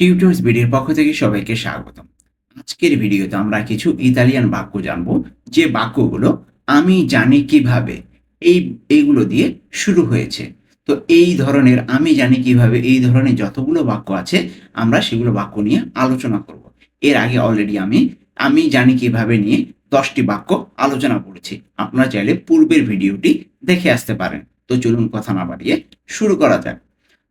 টিউটোর্স ভিডিওর পক্ষ থেকে সবাইকে স্বাগতম। আজকের ভিডিওতে আমরা কিছু ইতালিয়ান বাক্য জানব। যে বাক্যগুলো আমি জানি কীভাবে এই, এইগুলো দিয়ে শুরু হয়েছে। তো এই ধরনের আমি জানি কীভাবে এই ধরনের যতগুলো বাক্য আছে, আমরা সেগুলো বাক্য নিয়ে আলোচনা করব। এর আগে অলরেডি আমি আমি জানি কীভাবে নিয়ে দশটি বাক্য আলোচনা করেছি। আপনারা চাইলে পূর্বের ভিডিওটি দেখে আসতে পারেন। তো চলুন কথা না বাড়িয়ে শুরু করা যাক।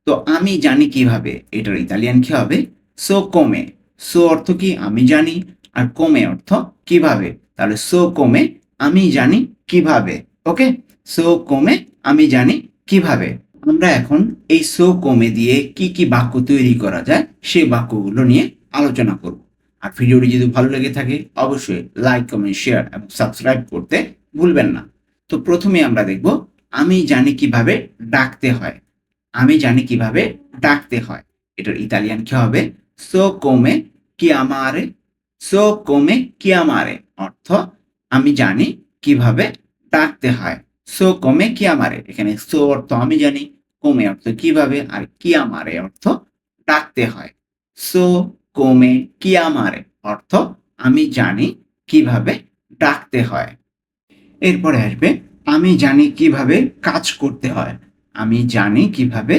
তো আমি জানি কীভাবে এটার ইতালিয়ান কি হবে? সো কমে সো অর্থ কি? আমি জানি। আর কমে অর্থ কীভাবে? তাহলে সো কমে আমি জানি কীভাবে। ওকে সো কমে আমি জানি কীভাবে। আমরা এখন এই সো কমে দিয়ে কি কি বাক্য তৈরি করা যায়, সেই বাক্যগুলো নিয়ে আলোচনা করব। আর ভিডিওটি যদি ভালো লেগে থাকে, অবশ্যই লাইক কমেন্ট শেয়ার এবং সাবস্ক্রাইব করতে ভুলবেন না। তো প্রথমে আমরা দেখব, আমি জানি কীভাবে ডাকতে হয়। আমি জানি কীভাবে ডাকতে হয়। এটার ইতালিয়ান কি হবে? সো কোমে কি আমারে সো কোমে কি আমারে অর্থ, আমি জানি কীভাবে ডাকতে হয়। সো কোমে কি আমারে এখানে সো অর্থ আমি জানি কোমে অর্থ কীভাবে, আর কি আমারে অর্থ ডাকতে হয়। সো কোমে কি আমারে অর্থ, আমি জানি কীভাবে ডাকতে হয়। এরপরে আসবে, আমি জানি কীভাবে কাজ করতে হয়। আমি জানি কীভাবে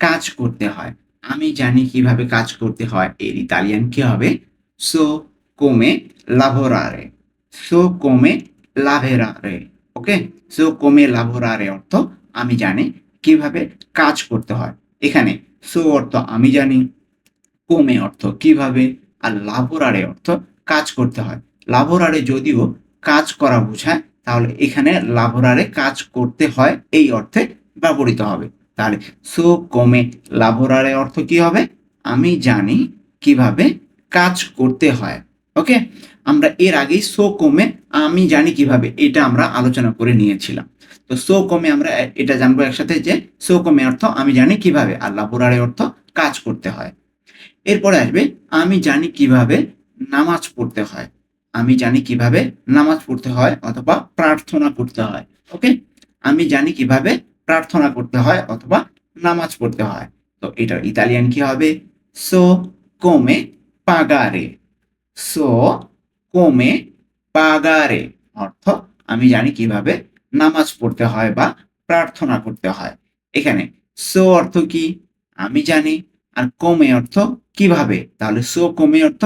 কাজ করতে হয়। আমি জানি কীভাবে কাজ করতে হয়। এর ইতালিয়ান কি হবে? সো কোমে লাভোরারে সো কোমে লাভেরারে ওকে সো কোমে লাভোরারে অর্থ আমি জানি কীভাবে কাজ করতে হয়। এখানে সো অর্থ আমি জানি কোমে অর্থ কীভাবে, আর লাভোরারে অর্থ কাজ করতে হয়। লাভোরারে যদিও কাজ করা বোঝায়, তাহলে এখানে লাভোরারে কাজ করতে হয় এই অর্থে ব্যবহৃত হবে। তাহলে সো কমে লাভোরারে অর্থ কি হবে? আমি জানি কীভাবে কাজ করতে হয়। ওকে আমরা এর আগেই সো কমে আমি জানি কীভাবে, এটা আমরা আলোচনা করে নিয়েছিলাম। তো সো কমে আমরা এটা জানব একসাথে যে সো কমে অর্থ আমি জানি কীভাবে আর লাভোরারে অর্থ কাজ করতে হয়। এরপরে আসবে, আমি জানি কীভাবে নামাজ পড়তে হয়। আমি জানি কীভাবে নামাজ পড়তে হয় অথবা প্রার্থনা করতে হয়। ওকে আমি জানি কীভাবে প্রার্থনা করতে হয় অথবা নামাজ পড়তে হয়। তো এটার ইতালিয়ান কি হবে? সো কোমে পাগারে সো কোমে পাগারে অর্থ আমি জানি কীভাবে নামাজ পড়তে হয় বা প্রার্থনা করতে হয়। এখানে সো অর্থ কি? আমি জানি। আর কোমে অর্থ কীভাবে? তাহলে সো কোমে অর্থ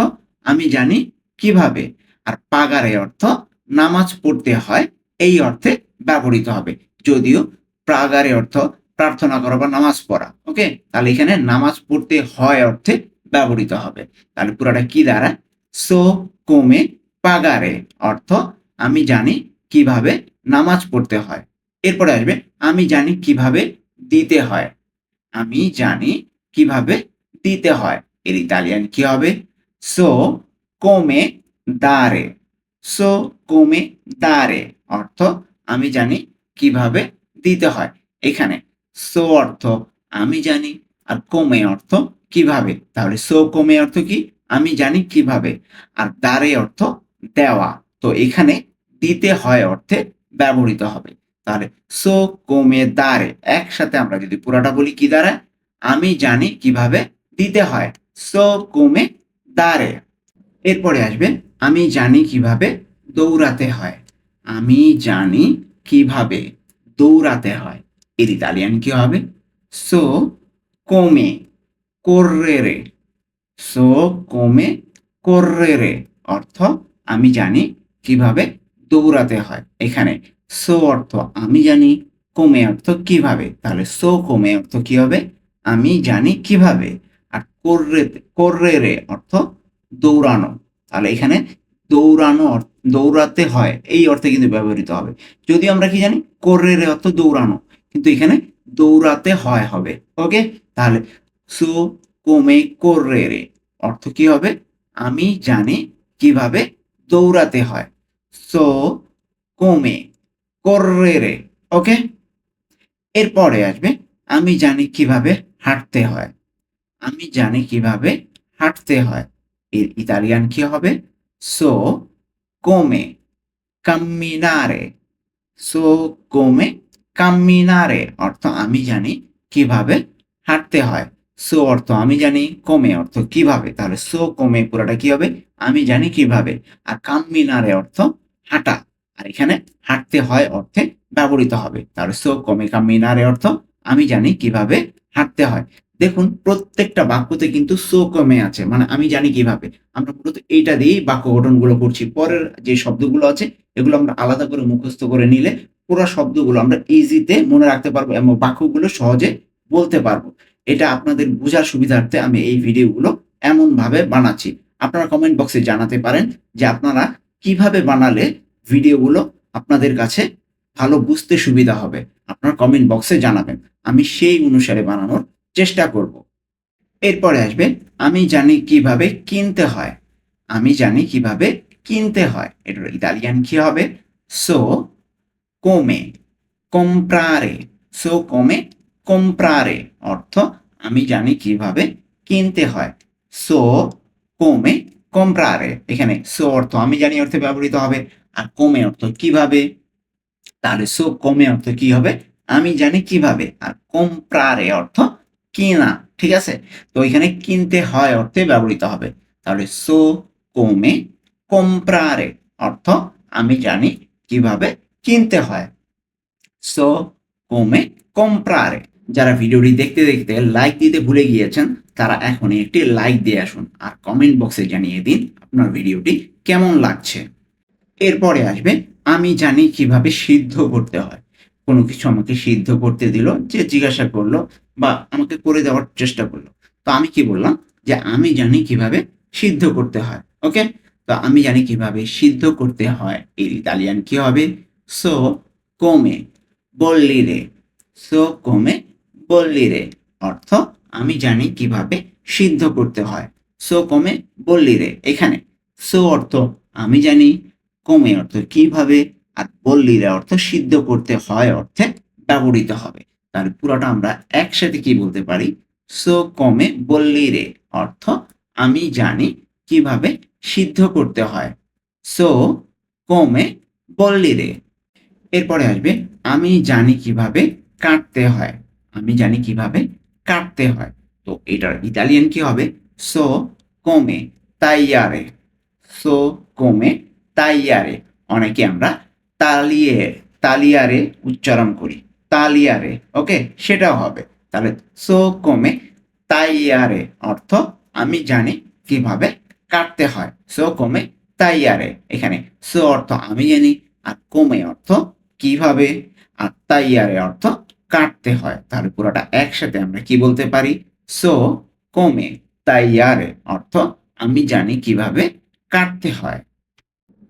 আমি জানি কীভাবে। আর পাগারে অর্থ নামাজ পড়তে হয়, এই অর্থে ব্যবহৃত হবে। যদিও প্রাগারে অর্থ প্রার্থনা করা বা নামাজ পড়া ওকে তাহলে এখানে নামাজ পড়তে হয় অর্থে ব্যবহৃত হবে। তাহলে পুরাটা কি দাঁড়ায় সো কোমে পাগারে, অর্থ আমি জানি কীভাবে নামাজ পড়তে হয়। এরপরে আসবে, আমি জানি কীভাবে দিতে হয়। আমি জানি কীভাবে দিতে হয়। এর ইতালিয়ান কি হবে? সো কোমে দারে, সো কোমে দারে, অর্থ আমি জানি কীভাবে দিতে হয়। এখানে সো অর্থ আমি জানি আর কোমে অর্থ কীভাবে? তাহলে সো কোমে অর্থ কি? আমি জানি কীভাবে আর দারে অর্থ দেওয়া। তো এখানে দিতে হয় অর্থে ব্যবহৃত হবে। তাহলে সো কোমে দারে একসাথে আমরা যদি পুরাটা বলি কি দাঁড়ায় আমি জানি কীভাবে দিতে হয়। সো কোমে দারে এরপরে আসবে, আমি জানি কীভাবে দৌড়াতে হয়। আমি জানি কীভাবে দৌড়াতে হয়। এর ইতালিয়ান কি হবে? সো কোমে correre সো কোমে correre অর্থ আমি জানি কীভাবে দৌড়াতে হয়। এখানে সো অর্থ আমি জানি কোমে অর্থ কীভাবে? তাহলে সো কোমে অর্থ কি হবে? আমি জানি কীভাবে। আর corre correre অর্থ দৌড়ানো। তাহলে এখানে দৌড়ানো অর্থ- দৌড়াতে হয়, এই অর্থে কিন্তু ব্যবহৃত হবে। যদি আমরা কি জানি? correre অর্থ দৌড়ানো, কিন্তু এখানে দৌড়াতে হয় হবে। ওকে? তাহলে, সো, কোমে correre অর্থ কি হবে? আমি জানি কীভাবে দৌড়াতে হয়। সো, কোমে correre ওকে? এরপরে আসবে, আমি জানি কীভাবে হাঁটতে হয়। আমি জানি কীভাবে হাঁটতে হয়। এর ইতালিয়ান কি হবে? সো কোমে কাম্মিনারে সো কোমে কাম্মিনারে অর্থ আমি জানি কীভাবে হাঁটতে হয়। সো অর্থ আমি জানি কমে অর্থ কীভাবে? তাহলে সো কমে পুরোটা কি হবে? আমি জানি কীভাবে। আর কাম্মিনারে অর্থ হাঁটা। আর এখানে হাঁটতে হয় অর্থে ব্যবহৃত হবে। তাহলে সো কমে কাম্মিনারে অর্থ আমি জানি কীভাবে হাঁটতে হয়। দেখুন, প্রত্যেকটা বাক্যতে কিন্তু সো কমে আছে। মানে আমি জানি কীভাবে। আমরা মূলত এইটা দিয়েই বাক্য গঠনগুলো করছি। পরের যে শব্দগুলো আছে, এগুলো আমরা আলাদা করে মুখস্থ করে নিলে পুরো শব্দগুলো আমরা ইজিতে মনে রাখতে পারব এবং বাক্যগুলো সহজে বলতে পারব। এটা আপনাদের বোঝার সুবিধার্থে আমি এই ভিডিওগুলো এমন ভাবে বানাচ্ছি। আপনারা কমেন্ট বক্সে জানাতে পারেন যে আপনারা কীভাবে বানালে ভিডিওগুলো আপনাদের কাছে ভালো বুঝতে সুবিধা হবে। আপনারা কমেন্ট বক্সে জানাবেন। আমি সেই অনুসারে বানানোর চেষ্টা করব। এরপরে আসবে, আমি জানি কীভাবে কিনতে হয়। আমি জানি কীভাবে কিনতে হয়। এটার ইতালিয়ান কি হবে? সো কোমে comprare. সো কোমে comprare অর্থ আমি জানি কীভাবে কিনতে হয়। সো কোমে comprare এখানে সো অর্থ আমি জানি অর্থে ব্যবহৃত হবে। আর কোমে অর্থ কীভাবে? তাহলে সো কোমে অর্থ কি হবে? আমি জানি কীভাবে। আর comprare অর্থ কিনা, ঠিক আছে? তো এখানে কিনতে হয় অর্থে ব্যবহৃত হবে। তাহলে সো কোমে comprare অর্থ আমি জানি কীভাবে কিনতে হয়। সো কোমে comprare যারা ভিডিওটি দেখতে দেখতে লাইক দিতে ভুলে গিয়েছেন, তারা এখনই একটি লাইক দিয়ে আসুন আর কমেন্ট বক্সে জানিয়ে দিন আপনার ভিডিওটি কেমন লাগছে। এরপরে আসবে, আমি জানি কীভাবে সিদ্ধ করতে হয়। কোনো কিছু আমাকে সিদ্ধ করতে দিল, যে জিজ্ঞাসা করল বা আমাকে করে দেওয়ার চেষ্টা করল। তো আমি কি বললাম? যে আমি জানি কীভাবে সিদ্ধ করতে হয়, ওকে? তো আমি জানি কীভাবে সিদ্ধ করতে হয়। এর ইতালিয়ান কি হবে? সো কোমে বললিরে সো কোমে বললিরে অর্থ, আমি জানি কীভাবে সিদ্ধ করতে হয়। সো কমে বললিরে এখানে, সো অর্থ, আমি জানি। কমে অর্থ কীভাবে? আর বললিরে অর্থ সিদ্ধ করতে হয় অর্থে ব্যবহৃত হবে। তাহলে পুরোটা আমরা একসাথে কি বলতে পারি? সো কমে বললি রে, অর্থ আমি জানি কীভাবে সিদ্ধ করতে হয়। সো কমে বললি রে। এরপরে আসবে, আমি জানি কীভাবে কাটতে হয়। আমি জানি কীভাবে কাটতে হয়। তো এটার ইতালিয়ান কি হবে? সো কোমে তাইয়ারে। সো কোমে তাইয়ারে। অনেকে আমরা তালিয়ে, তালিয়ারে উচ্চারণ করি। তালিয়ারে, ওকে? সেটাও হবে। তাহলে সো কোমে তাইয়ারে অর্থ আমি জানি কীভাবে কাটতে হয়। সো কোমে তাইয়ারে, এখানে সো অর্থ আমি জানি আর কোমে অর্থ কীভাবে আর তাইয়ারে অর্থ কাটতে হয়। তাহলে পুরোটা একসাথে আমরা কি বলতে পারি? সো কোমে তাইয়ারে অর্থ আমি জানি কীভাবে কাটতে হয়।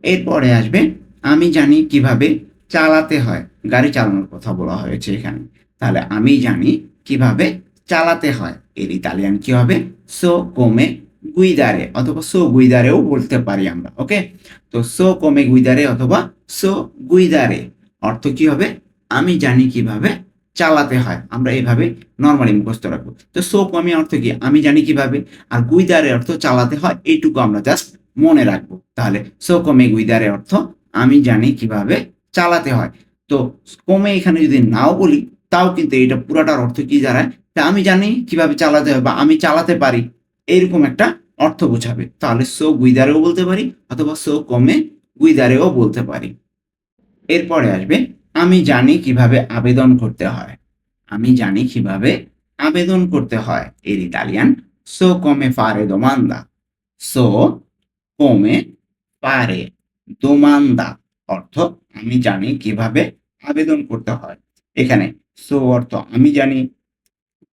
এরপরে আসবে আমি জানি কীভাবে চালাতে হয়। গাড়ি চালানোর কথা বলা হয়েছে এখানে। তাহলে আমি জানি কীভাবে চালাতে হয়। এর ইতালিয়ান কি হবে? সো কোমে গুইদারে অথবা সো গুইদারেও বলতে পারি আমরা ওকে তো সো কোমে গুইদারে অথবা সো গুইদারে অর্থ কি হবে? আমি জানি কীভাবে চালাতে হয়। আমরা এইভাবে নর্মালি মুখস্থ রাখব। তো সো কমে অর্থ কি? আমি জানি কীভাবে। আর গুইদারে অর্থ চালাতে হয়, এইটুকু আমরা জাস্ট মনে রাখব। তাহলে সো কমে গুইদারে অর্থ আমি জানি কীভাবে চালাতে হয়। তো কমে এখানে যদি নাও বলি, তাও কিন্তু এটা পুরাটার অর্থ কি দাঁড়ায় আমি জানি কীভাবে চালাতে হয় বা আমি চালাতে পারি এরকম একটা অর্থ বোঝাবে। তাহলে সো গুইদারেও বলতে পারি অথবা সো কমে গুইদারেও বলতে পারি। এরপরে আসবে, আমি জানি কীভাবে আবেদন করতে হয়। আমি জানি কীভাবে আবেদন করতে হয়। এর ইতালিয়ান সো কমে ফারে দোমান্দা সো কমে পারে দোমান্দা অর্থ আমি জানি কীভাবে আবেদন করতে হয়। এখানে, সো অর্থ, আমি জানি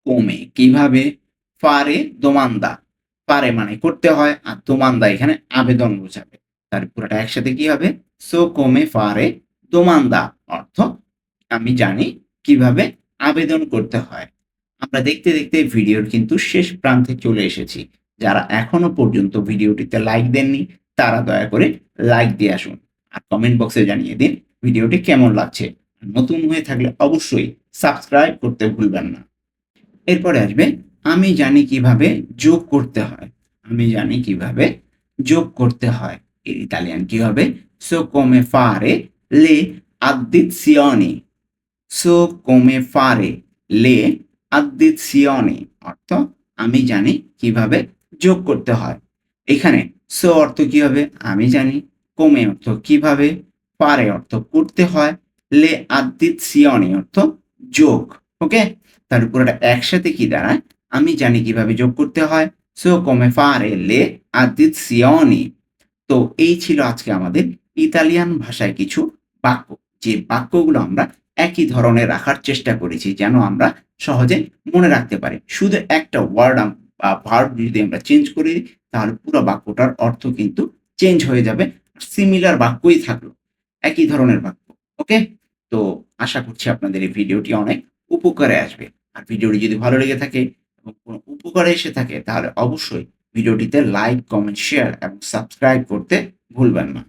কমে, কীভাবে পারে দোমান্দা। পারে মানে করতে হয় আর দোমান্দা এখানে আবেদন বোঝাবে। তার পুরোটা একসাথে কি হবে? সো কমে ফারে দোমান্দা। অর্থ, আমি জানি কীভাবে আবেদন করতে হয়। আমরা দেখতে দেখতে ভিডিওর কিন্তু শেষ প্রান্তে চলে এসেছি। যারা এখনও পর্যন্ত ভিডিওটিতে লাইক দেননি, তারা দয়া করে লাইক দিয়ে আসুন। কমেন্ট বক্সে জানিয়ে দিন ভিডিওটি কেমন লাগছে। নতুন হয়ে থাকলে অবশ্যই সাবস্ক্রাইব করতে ভুলবেন না। এরপরে আসবে, আমি জানি কীভাবে যোগ করতে হয়। আমি জানি কীভাবে যোগ করতে হয়। এর ইতালিয়ান কি হবে? সো কোমে ফারে le addizioni. So come fare le addizioni. অর্থ, আমি জানি কীভাবে যোগ করতে হয়। এখানে সো অর্থ কি হবে? আমি জানি। কমে অর্থ কীভাবে? পারে অর্থ করতে হয়। লে আদিত সিয়নি অর্থ যোগ। ওকে? তার উপর এটা একসাথে কি দাঁড়ায়? আমি জানি কীভাবে যোগ করতে হয়। সো কমে ফারে লে আদিত সিয়নি। তো এই ছিল আজকে আমাদের ইতালিয়ান ভাষায় কিছু বাক্য। যে বাক্যগুলো আমরা একই ধরনের রাখার চেষ্টা করেছি যেন আমরা সহজে মনে রাখতে পারি। শুধু একটা ওয়ার্ড বা ভার্ব যদি আমরা চেঞ্জ করি তাহলে পুরো বাক্যটার অর্থ কিন্তু চেঞ্জ হয়ে যাবে। সিমিলার বাক্যই থাকল। একই ধরনের বাক্য ওকে তো আশা করছি আপনাদের এই ভিডিওটি অনেক উপকারে আসবে। আর ভিডিওটি যদি ভালো লেগে থাকে এবং কোনো উপকারে এসে থাকে, তাহলে অবশ্যই ভিডিওটিতে লাইক কমেন্ট শেয়ার এবং সাবস্ক্রাইব করতে ভুলবেন না।